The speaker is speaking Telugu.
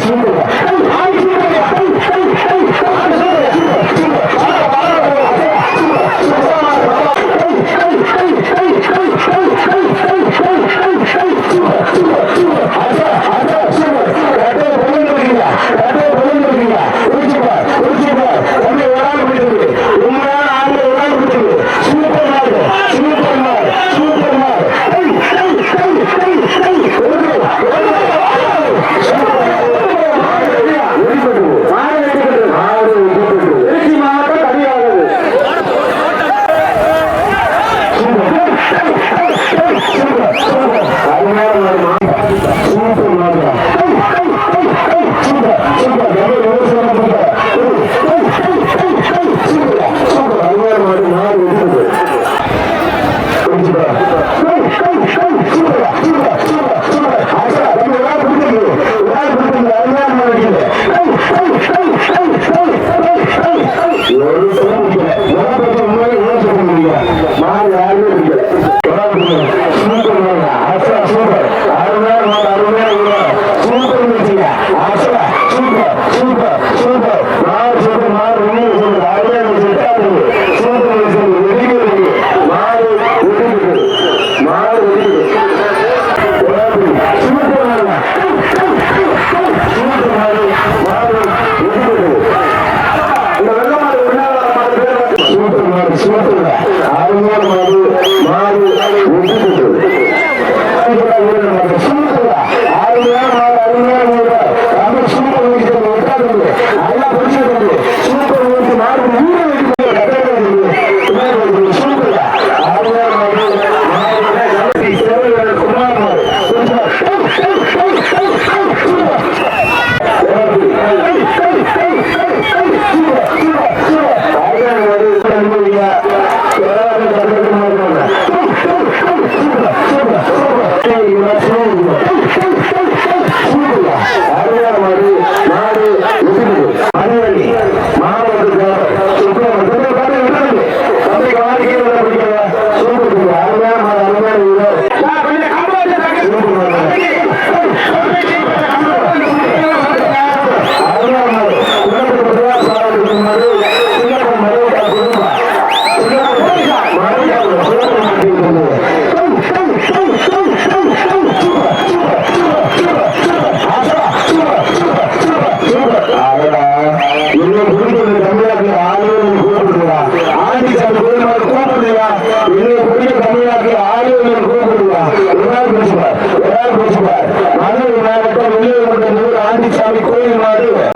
そうだ。 우리 집안 ఆరు మారు మారు. sabe como é,